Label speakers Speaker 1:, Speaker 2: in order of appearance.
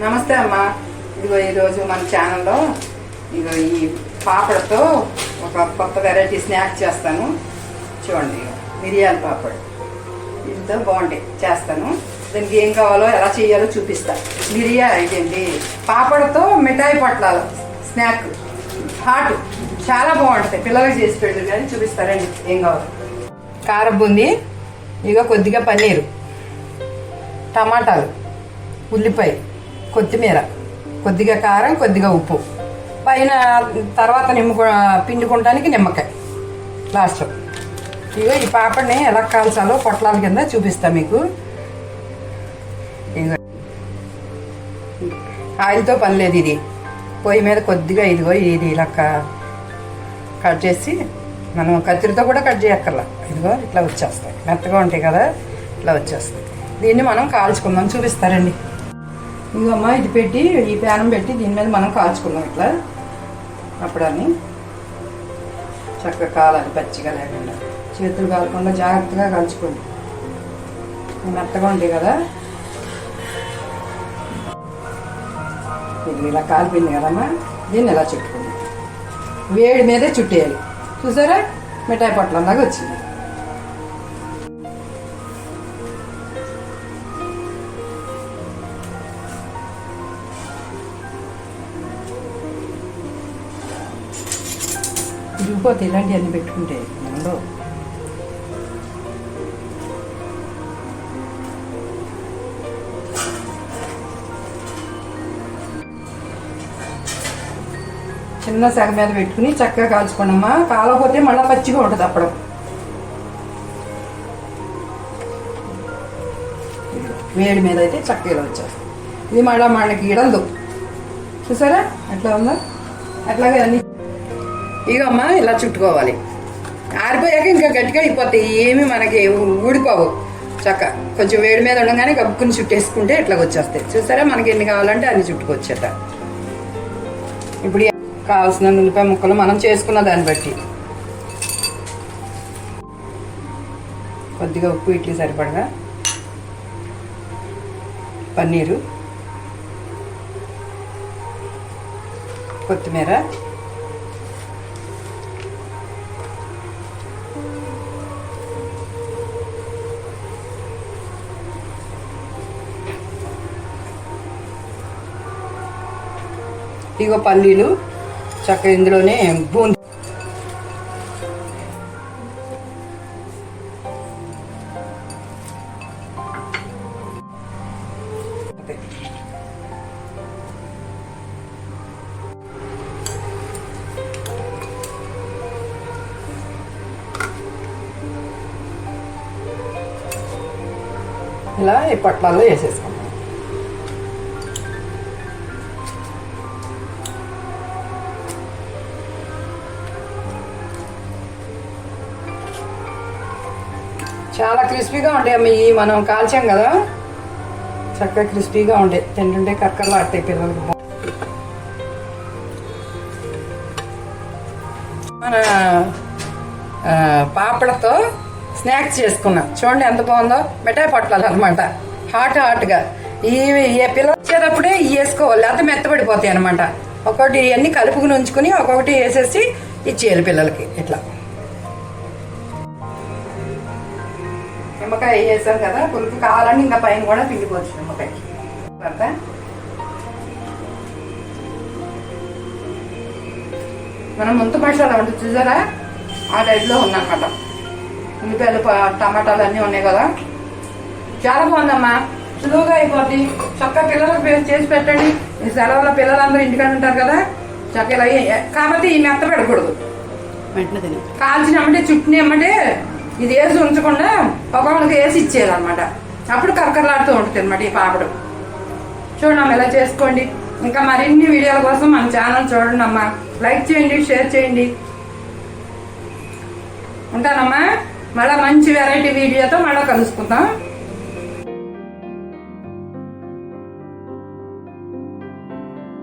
Speaker 1: నమస్తే అమ్మ. ఇదిగో ఈరోజు మన ఛానల్లో ఇదిగో ఈ పాపడతో ఒక కొత్త వెరైటీ స్నాక్ చేస్తాను. చూడండి మిరియాల పాపడ్. దీంతో బాగుంటాయి. చేస్తాను. దానికి ఏం కావాలో ఎలా చేయాలో చూపిస్తా. మిరియా ఇదేంటి? పాపడతో మిఠాయి పొట్లాలు. స్నాక్. హాట్. చాలా బాగుంటుంది పిల్లలకి చేసి పెడతారు కానీ చూపిస్తారండి. ఏం కావాలో. కార బుంది ఇక కొద్దిగా పన్నీరు టమాటాలు ఉల్లిపాయ. కొత్తిమీర. కొద్దిగా కారం కొద్దిగా ఉప్పు. పైన తర్వాత నిమ్మ పిండుకోవడానికి నిమ్మకాయ. లాస్ట్లో ఇగో ఈ పాపడిని ఎలా కాల్చాలో పొట్లాల కింద చూపిస్తా మీకు. ఇగో. ఆయిల్తో పని లేదు ఇది. పొయ్యి మీద కొద్దిగా ఇదిగో ఇది ఇలా కట్ చేసి మనం కత్తిరితో కూడా కట్ చేయక్కర్లా. ఇదిగో ఇట్లా వచ్చేస్తాయి. మెత్తగా ఉంటాయి కదా ఇట్లా వచ్చేస్తాయి. దీన్ని మనం కాల్చుకుందాం. చూపిస్తారండి ఇంకమ్మా ఇది పెట్టి ఈ ప్యానం పెట్టి దీని మీద మనం కాల్చుకున్నాం ఇట్లా. అప్పుడని చక్కగా కాలాలి పచ్చిగా లేకుండా. చేతులు కాలకుండా జాగ్రత్తగా కాల్చుకోండి. మెత్తగా ఉంటాయి కదా. ఇది ఇలా కాలిపోయింది కదమ్మా దీన్ని ఇలా చుట్టుకుంది? వేడి మీదే చుట్టేయాలి. చూసారా? మిఠాయి పొట్లం దాకా వచ్చింది. ఇరిగిపోతే ఇలాంటివన్నీ పెట్టుకుంటే? ఉండవు చిన్న సగ మీద పెట్టుకుని చక్కగా కాల్చుకున్నామా కాలపోతే మళ్ళీ పచ్చిగా ఉంటుంది అప్పుడు. వేడి మీద అయితే చక్కగా వచ్చారు ఇది మళ్ళీ మనకి ఇడలదు చూసారా? ఎట్లా ఉందా? అట్లాగే అన్ని ఇగమ్మా ఇలా చుట్టుకోవాలి. ఆరిపోయాక ఇంకా గట్టిగా అయిపోతాయి. ఏమి మనకి ఊడిపోవు. చక్క కొంచెం వేడి మీద ఉండగానే కప్పుకుని చుట్టేసుకుంటే ఇట్లా వచ్చేస్తాయి. చూసారా? మనకి ఎన్ని కావాలంటే అన్ని చుట్టుకొచ్చేట ఇప్పుడు కావాల్సిన ఉల్లిపాయ ముక్కలు మనం చేసుకున్న దాన్ని బట్టి. కొద్దిగా ఉప్పు ఇడ్లీ సరిపడగా. పన్నీరు. కొత్తిమీర. ఇగో పల్లీలు చక్క ఇందులోనే బూంది. ఇలా ఈ పొట్లాల్లో వేసేసుకుంటాం చాలా క్రిస్పీగా ఉండే అమ్మ ఈ మనం కాల్చాం కదా. చక్కగా క్రిస్పీగా ఉండే. తింటుంటే కక్కర్లు ఆడతాయి పిల్లలకి మన పాపడతో స్నాక్స్ చేసుకున్నాం. చూడండి ఎంత బాగుందో. మిఠాయి పొట్లాలు అనమాట హాట్ హాట్గా. ఇవి ఏ పిల్లలు వచ్చేటప్పుడే వేసుకోవాలి. లేకపోతే మెత్తబడిపోతాయి అనమాట ఒక్కొక్కటి ఇవన్నీ కలుపుకుని ఉంచుకుని ఒక్కొక్కటి వేసేసి ఇచ్చేయాలి పిల్లలకి. ఇట్లా. నిమ్మకాయ వేసాం కదా పులుపు కావాలని ఇంకా పైన కూడా పిండిపోవచ్చు నిమ్మకాయ. తర్వాత మనం ముంత మసాలా ఉంటుంది చూసారా? ఆ టైప్లో ఉందన్నమాట. ఉల్లిపాయలు టమాటాలు అన్నీ ఉన్నాయి కదా. చాలా బాగుందమ్మా. సులువుగా అయిపోద్ది. చక్కగా పిల్లలకు చేసి పెట్టండి. ఈ సెలవుల పిల్లలందరూ ఇంటికాడ ఉంటారు కదా. చక్కగా కాబట్టి ఈ మెత్త పెడకూడదు. కాల్చినమ్మంటే చుట్టూని అమ్మంటే ఇది వేసి ఉంచకుండా ఒక్కొక్కరికి వేసి ఇచ్చేదనమాట అప్పుడు కరకరలాడుతూ ఉంటుంది అనమాట ఈ పాపడు. చూడండి అమ్మ ఇలా చేసుకోండి. ఇంకా మరిన్ని వీడియోల కోసం మన ఛానల్ చూడండి అమ్మా. లైక్ చేయండి షేర్ చేయండి. ఉంటానమ్మా. మళ్ళీ మంచి వెరైటీ వీడియోతో మళ్ళీ కలుసుకుందాం.